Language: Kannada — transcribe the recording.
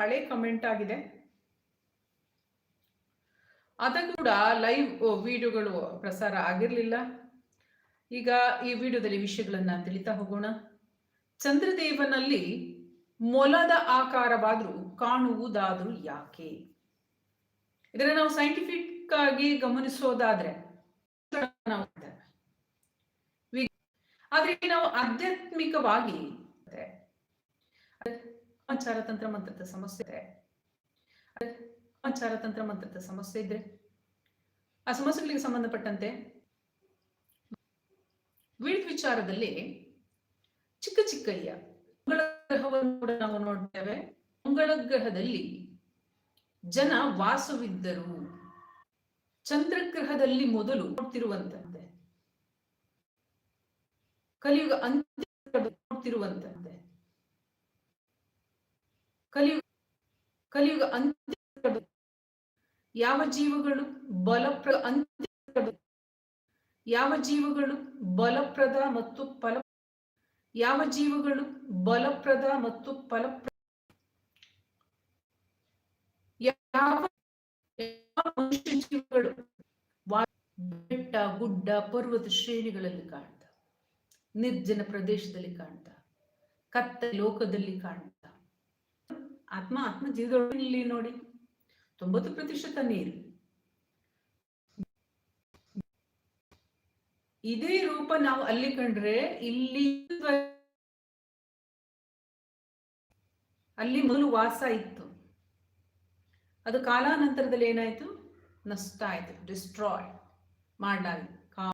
ಹಳೆ ಕಮೆಂಟ್ ಆಗಿದೆ. ಅದ ಕೂಡ ಲೈವ್ ವಿಡಿಯೋಗಳು ಪ್ರಸಾರ ಆಗಿರಲಿಲ್ಲ. ಈಗ ಈ ವಿಡಿಯೋದಲ್ಲಿ ವಿಷಯಗಳನ್ನ ತಿಳಿತಾ ಹೋಗೋಣ. ಚಂದ್ರದೇವನಲ್ಲಿ ಮೊಲದ ಆಕಾರವಾದ್ರೂ ಕಾಣುವುದಾದ್ರೂ ಯಾಕೆ? ಇದನ್ನ ನಾವು ಸೈಂಟಿಫಿಕ್ ಆಗಿ ಗಮನಿಸೋದಾದ್ರೆ ಆದ್ರೆ ನಾವು ಆಧ್ಯಾತ್ಮಿಕವಾಗಿ ಆಚಾರ ತಂತ್ರ ಮಂತ್ರದ ಸಮಸ್ಯೆ ಇದೆ ಆಚಾರ ತಂತ್ರ ಮಂತ್ರದ ಸಮಸ್ಯೆ ಇದ್ರೆ, ಆ ಸಮಸ್ಯೆಗಳಿಗೆ ಸಂಬಂಧಪಟ್ಟಂತೆ ವಿಳಿದ ವಿಚಾರದಲ್ಲಿ ಚಿಕ್ಕ ಚಿಕ್ಕಯ್ಯ ಮಂಗಳ ಗ್ರಹವನ್ನು ಕೂಡ ನಾವು ನೋಡ್ತೇವೆ. ಮಂಗಳ ಗ್ರಹದಲ್ಲಿ ಜನ ವಾಸವಿದ್ದರು. ಚಂದ್ರಗ್ರಹದಲ್ಲಿ ಮೊದಲು ನೋಡ್ತಿರುವಂತಂತೆ ಕಲಿಯುಗ ಅಂತ್ಯ ನೋಡ್ತಿರುವಂತಂತೆ ಕಲಿಯುಗ ಕಲಿಯುಗ ಅಂತ್ಯ ಯಾವ ಜೀವಗಳು ಬಲಪ್ರ ಅಂತ್ಯ ಯಾವ ಜೀವಗಳು ಬಲಪ್ರದ ಮತ್ತು ಫಲ, ಯಾವ ಜೀವಗಳು ಬಲಪ್ರದ ಮತ್ತು ಫಲಪ್ರ ಯಾವ ಮನುಷ್ಯ ಜೀವಗಳು ಬೆಟ್ಟ, ಗುಡ್ಡ, ಪರ್ವತ ಶ್ರೇಣಿಗಳಲ್ಲಿ ಕಾಣ್ತಾ, ನಿರ್ಜನ ಪ್ರದೇಶದಲ್ಲಿ ಕಾಣ್ತಾ, ಕತ್ತ ಲೋಕದಲ್ಲಿ ಕಾಣ್ತ ಆತ್ಮ ಆತ್ಮ ಜೀವದಲ್ಲಿ ನೋಡಿ. ತೊಂಬತ್ತು ಪ್ರತಿಶತ ನೀರು. ಇದೇ ರೂಪ ನಾವು ಅಲ್ಲಿ ಕಂಡ್ರೆ ಇಲ್ಲಿ ಅಲ್ಲಿ ಮೊದಲು ವಾಸ ಇತ್ತು. ಅದು ಕಾಲಾನಂತರದಲ್ಲಿ ಏನಾಯ್ತು? ನಷ್ಟ ಆಯ್ತು. ಡಿಸ್ಟ್ರಾಯ್. ಮಾಡಲಾಗಿತ್ತು.